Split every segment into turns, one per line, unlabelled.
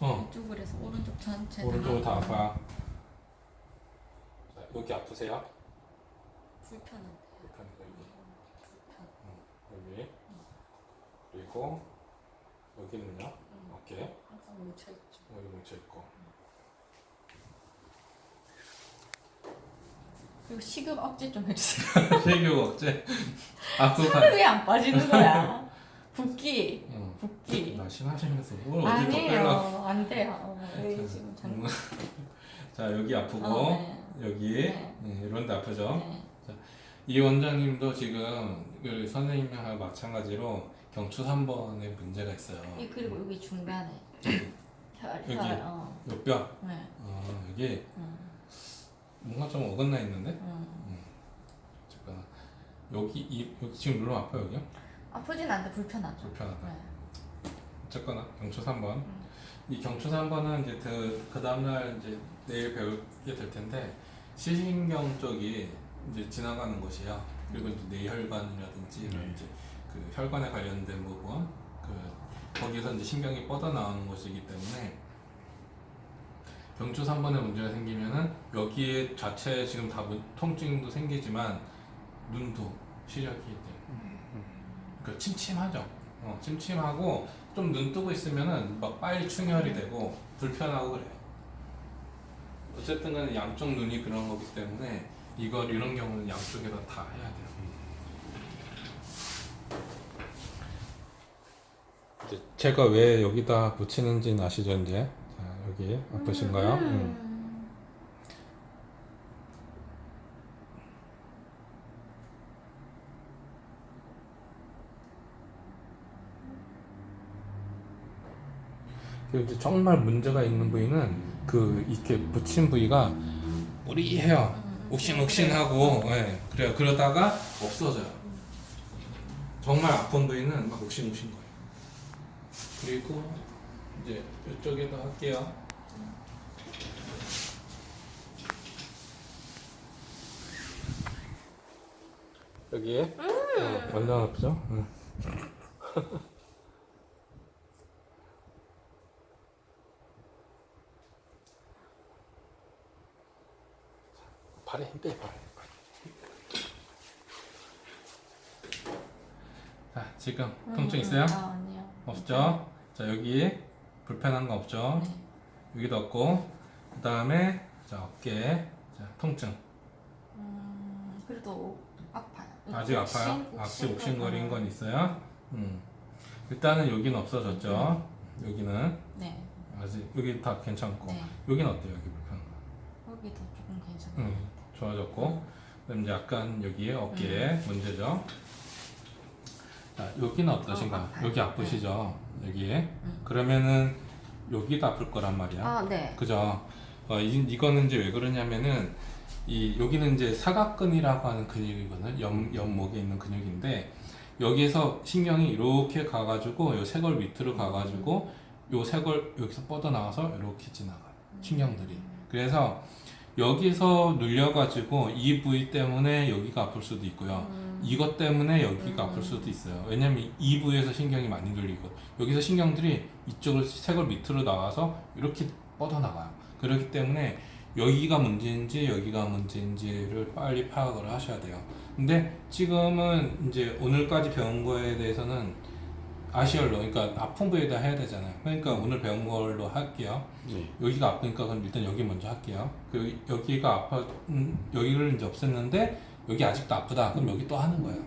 어
이쪽으로 해서 오른쪽 전체
오른쪽은 다 아파. 자, 여기 아프세요?
불편한데.
불편해요, 여기.
불편.
여기 그리고 여기는요
음.
어깨
항상 뭉쳐 있죠.
여기 뭉쳐 있고
그리고 식욕 억제 좀 해주세요.
쉐교 억제 아프고
살이 왜 안 빠지는 거야? 붓기,
응. 날씬하시면서 뭘 어디 더 빼려고
아니에요, 안 돼요. 어, 왜 지금 잘.
음. 자 여기 아프고
어, 네.
여기
네.
네, 이런 데 아프죠
네.
이 원장님도 지금 그 선생님하고 마찬가지로 경추 3번에 문제가 있어요
이 그리고 여기 중간에 혈,
여기.
혈, 어,
요뼈
네,
어, 여기
음,
뭔가 좀 어긋나 있는데
음.
잠깐 여기 이 여기 지금 물론 아파요 여기요?
아프진 않는데 불편하죠.
불편하다
네.
어쨌거나 경추 3번
음.
이 경추 3번은 이제 그, 그 다음날 이제 내일 배우게 될 텐데 시신경 쪽이 이제 지나가는 것이야 그리고 이제 뇌혈관이라든지 이런 이제 그 혈관에 관련된 부분 그 거기서 이제 신경이 뻗어 나오는 것이기 때문에 경추 3번에 문제가 생기면은 여기에 자체 지금 다 문- 통증도 생기지만 눈도 시력이 이제 그 침침하죠. 어, 침침하고 좀 눈 뜨고 있으면은 막 빨리 충혈이 되고 불편하고 그래요. 어쨌든 간에 양쪽 눈이 그런 거기 때문에 이걸 이런 경우는 양쪽에다 다 해야 돼요. 이제 제가 왜 여기다 붙이는지는 아시죠 이제? 자, 여기 아프신가요? 음. 그리고 이제 정말 문제가 있는 부위는 그 이렇게 붙인 부위가 무리해요.
음,
욱신욱신하고 예, 그래요. 그러다가 없어져요. 정말 아픈 부위는 막 욱신욱신 거예요. 그리고 이제 이쪽에도 할게요. 여기에 어, 완전 아프죠? 응. 발에 힘 빼, 발에. 자, 지금 통증 있어요?
아, 아니요.
없죠? 자, 여기 불편한 거 없죠?
네.
여기도 없고, 그 다음에, 자, 어깨, 자, 통증.
음, 그래도 아파요.
아직 아파요? 아직
욱신
욱신거리는
거리는
건 있어요? 음. 일단은 여기는 없어졌죠? 여기는
네,
아직, 여기 다 괜찮고.
네.
여기는 어때요? 여기 불편한 거?
여기도 조금 괜찮아요.
음, 좋아졌고. 이제 약간 여기에 어깨에
음.
문제죠. 자, 여기는 어떠신가?
어, 아파요.
여기 아프시죠? 여기에.
음.
그러면은 여기도 아플 거란 말이야.
아, 네.
그죠? 어, 이, 이거는 이제 왜 그러냐면은 이 여기는 이제 사각근이라고 하는 근육이거든. 옆 옆목에 있는 근육인데 여기에서 신경이 이렇게 가가지고 요 쇄골 밑으로 가가지고 요 쇄골 여기서 뻗어 나와서 이렇게 지나가 요. 신경들이. 그래서 여기서 눌려가지고 이 부위 때문에 여기가 아플 수도 있고요.
음,
이것 때문에 여기가
음.
아플 수도 있어요. 왜냐면 이 부위에서 신경이 많이 눌리고 여기서 신경들이 이쪽을 쇄골 밑으로 나와서 이렇게 뻗어나가요. 그렇기 때문에 여기가 문제인지 여기가 문제인지를 빨리 파악을 하셔야 돼요. 근데 지금은 이제 오늘까지 배운 거에 대해서는 아시얼로 그러니까 아픈 부위에다 해야 되잖아요. 그러니까 오늘 배운 걸로 할게요.
네.
여기가 아프니까 그럼 일단 여기 먼저 할게요. 그 여기가 아파 음, 여기를 이제 없앴는데 여기 아직도 아프다. 그럼 여기 또 하는 거예요.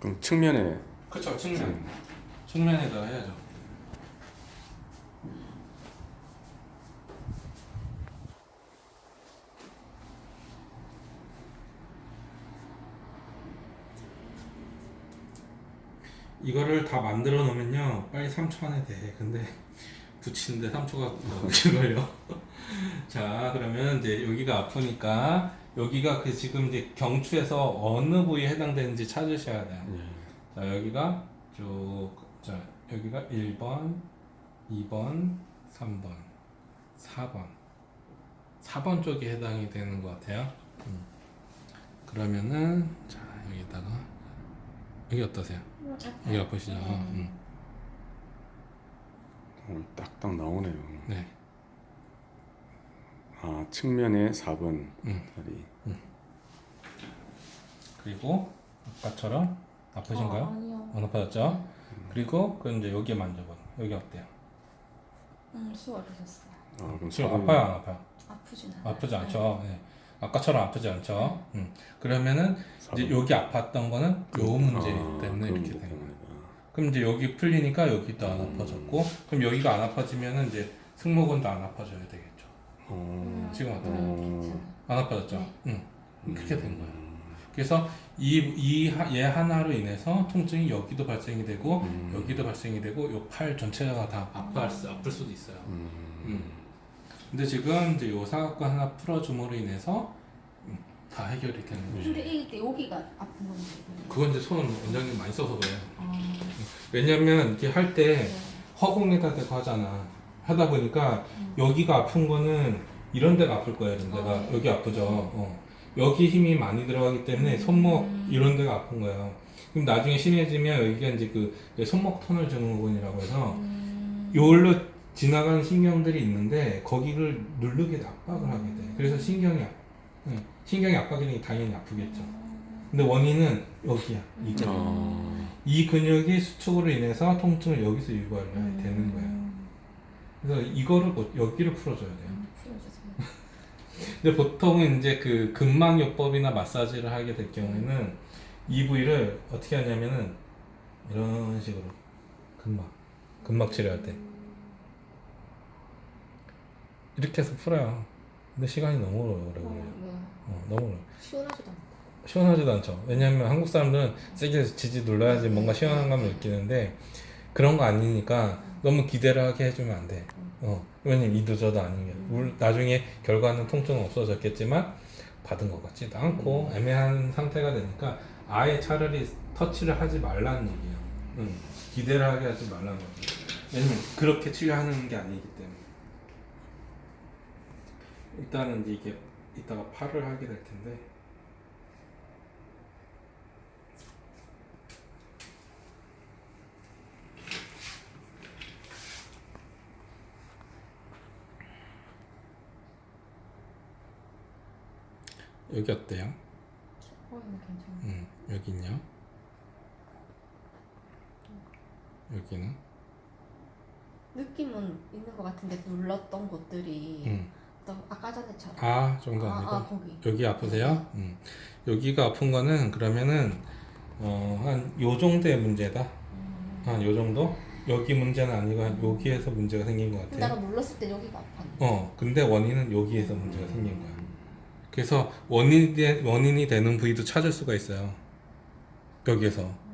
그럼 측면에
그렇죠. 측면. 측면에다 해야죠. 이거를 다 만들어 놓으면요 빨리 3초 안에 돼. 근데 붙이는데 3초가 너무 걸려 자 그러면 이제 여기가 아프니까 여기가 그 지금 이제 경추에서 어느 부위에 해당되는지 찾으셔야 돼요.
네.
자 여기가 쭉, 자 여기가 1번, 2번, 3번, 4번. 4번 쪽에 해당이 되는 것 같아요. 음. 그러면은 자 여기다가 여기 어떠세요?
음,
여기
아파요.
아프시죠?
네.
음.
어, 딱딱 나오네요.
네.
아 측면에 4번
음.
다리.
그리고 아까처럼 아프신가요?
어, 아니요.
안 아파졌죠? 그리고 그 이제 여기에 만져봐. 여기 어때요?
음, 수월해졌어요.
아 그럼
지금
4번
아파요, 안 아파요?
아프진 않아요.
아프지 않죠? 네. 아까처럼 아프지 않죠? 음. 그러면은 이제
4번.
여기 아팠던 거는 요 문제
아,
때문에 이렇게 것된 거예요. 그럼 이제 여기 풀리니까 여기도 안 아파졌고, 그럼 여기가 안 아파지면은 이제 승모근도 안 아파져야 되겠죠.
어,
지금 어때요?
음.
안 아파졌죠?
네.
응. 그렇게 된 거예요. 그래서 이, 이, 하- 얘 하나로 인해서 통증이 여기도 발생이 되고,
음.
여기도 발생이 되고, 요 팔 전체가 다 아플, 수, 아플 수도 있어요.
음.
음. 근데 지금 이제 요 사각관 하나 풀어줌으로 인해서 음, 다 해결이 되는 거죠.
근데 이게 여기가 아픈 건데.
그건 이제 손을 원장님 많이 써서 그래요.
아,
왜냐면 이렇게 할때
네.
허공에다 대고 하잖아. 하다 보니까
음.
여기가 아픈 거는 이런 데가 아플 거야, 이런 데가.
어, 네.
여기 아프죠. 어. 여기 힘이 많이 들어가기 때문에 손목
음.
이런 데가 아픈 거예요. 그럼 나중에 심해지면 여기가 이제 그 손목 터널 증후군이라고 해서
음.
요걸로 지나가는 신경들이 있는데 거기를 누르게 압박을 하게 돼. 그래서 신경이 아- 응. 신경이 압박이 되니 당연히 아프겠죠. 근데 원인은 여기야. 이 근육.
아,
이 근육이 수축으로 인해서 통증을 여기서 유발을 하게 되는 거예요.
음.
그래서 이거를 뭐- 여기를 풀어줘야 돼요.
음, 풀어주세요.
근데 보통은 이제 그 근막요법이나 마사지를 하게 될 경우에는 이 부위를 어떻게 하냐면은 이런 식으로 근막 근막 치료할 때 이렇게 해서 풀어요. 근데 시간이 너무 오래 걸려요.
어,
어, 너무 오래.
네. 시원하지도 않고.
시원하지도 않죠. 왜냐하면 한국 사람들은 세게 지지 눌러야지 뭔가 시원한 감을 느끼는데 그런 거 아니니까 너무 기대를 하게 해주면 안 돼. 어, 왜냐면 이도 저도 아닌 게. 물, 나중에 결과는 통증은 없어졌겠지만 받은 것 같지도 않고 애매한 상태가 되니까 아예 차라리 터치를 하지 말라는 얘기예요. 응. 기대를 하게 하지 말라는 거죠. 왜냐면 그렇게 치료하는 게 아니기 때문에. 일단은 이제 이게 이따가 팔을 하게 될 텐데. 여기 어때요?
어, 괜찮아.
음, 여기는요? 여기는?
느낌은 있는 것 같은데 눌렀던 곳들이
음.
또 아까 전에처럼.
아, 정도
아,
아니고?
아, 거기.
여기 아프세요? 음. 여기가 아픈 거는 그러면은 어, 한 요 정도의 문제다.
음.
한 요 정도? 여기 문제는 아니고 한 여기에서 문제가 생긴 것
근데 내가
같아요.
눌렀을 때 여기가 아팠는데.
어, 근데 원인은 여기에서 문제가 생긴 거야. 그래서 원인이, 되, 원인이 되는 부위도 찾을 수가 있어요. 여기에서.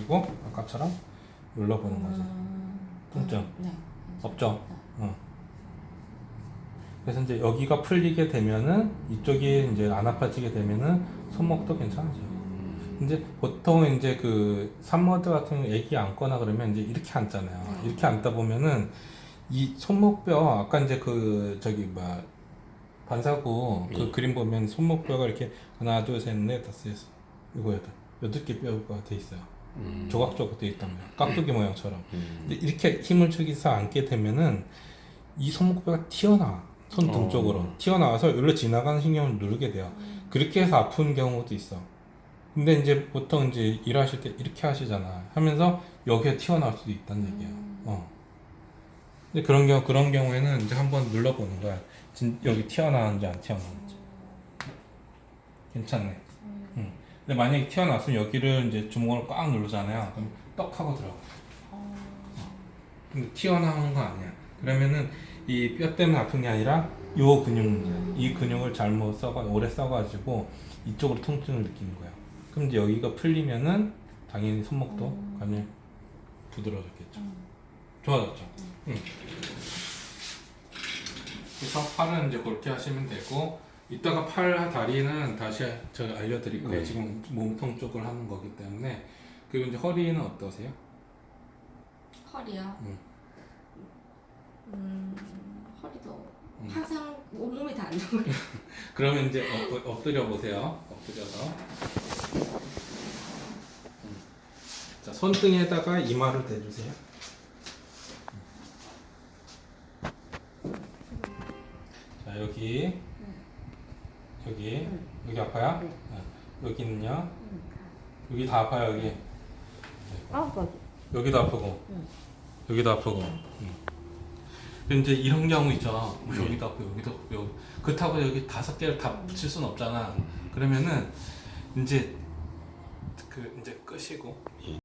그리고 아까처럼 눌러보는 거지.
음.
통증.
네.
없죠? 어. 그래서 이제 여기가 풀리게 되면은 이쪽이 이제 안 아파지게 되면은 손목도 괜찮아져요. 이제 보통 이제 그 산모드 같은 경우 애기 안거나 그러면 이제 이렇게 앉잖아요.
네.
이렇게 앉다 보면은 이 손목뼈 아까 이제 그 저기 뭐 반사구 그
예.
그림 보면 손목뼈가 이렇게 하나 둘셋넷 다섯 여섯 이거 여덟 여덟 개 뼈가 돼 있어요.
음.
조각조각 돼 있단 말이에요. 깍두기 모양처럼.
음.
근데 이렇게 힘을 주기서 앉게 되면은 이 손목뼈가 튀어나와 손등
어.
쪽으로 튀어나와서 여기로 지나가는 신경을 누르게 돼요. 그렇게 해서 아픈 경우도 있어. 근데 이제 보통 이제 일하실 때 이렇게 하시잖아. 하면서 여기에 튀어나올 수도 있다는 얘기예요. 어. 근데 그런 경우 그런 경우에는 이제 한번 눌러보는 거야. 진, 여기 튀어나왔는지 안 튀어나왔는지. 괜찮네. 응. 근데 만약에 튀어나왔으면 여기를 이제 주먹으로 꽉 누르잖아요. 그럼 떡 하고 들어가.
어.
근데 튀어나오는 거 아니야. 그러면은 이 뼈 때문에 아픈 게 아니라 요 근육 문제. 이 근육을 잘못 써가 오래 써가지고 이쪽으로 통증을 느끼는 거야. 그럼 이제 여기가 풀리면은 당연히 손목도
음.
감이 부드러워졌겠죠.
음.
좋아졌죠. 응. 그래서 팔은 이제 그렇게 하시면 되고 이따가 팔 다리는 다시 제가 알려드릴 거예요.
네.
지금 몸통 쪽을 하는 거기 때문에 그리고 이제 허리는 어떠세요?
허리요.
응.
음, 허리도
음.
항상 온몸이 다 안 좋아요.
그러면 이제 엎, 엎드려 보세요. 엎드려서. 음. 자, 손등에다가 이마를 대주세요. 자, 여기. 여기. 여기 아파요?
네.
어, 여기는요? 여기 다 아파요, 여기.
아, 거기.
여기도 아프고.
응.
여기도 아프고. 음. 근데 이제 이런 경우 있죠. 뭐
네.
여기도 아프고, 여기도 아프고. 여기. 그렇다고 여기 다섯 개를 다 붙일 수는 없잖아. 그러면은 이제 그 이제 끄시고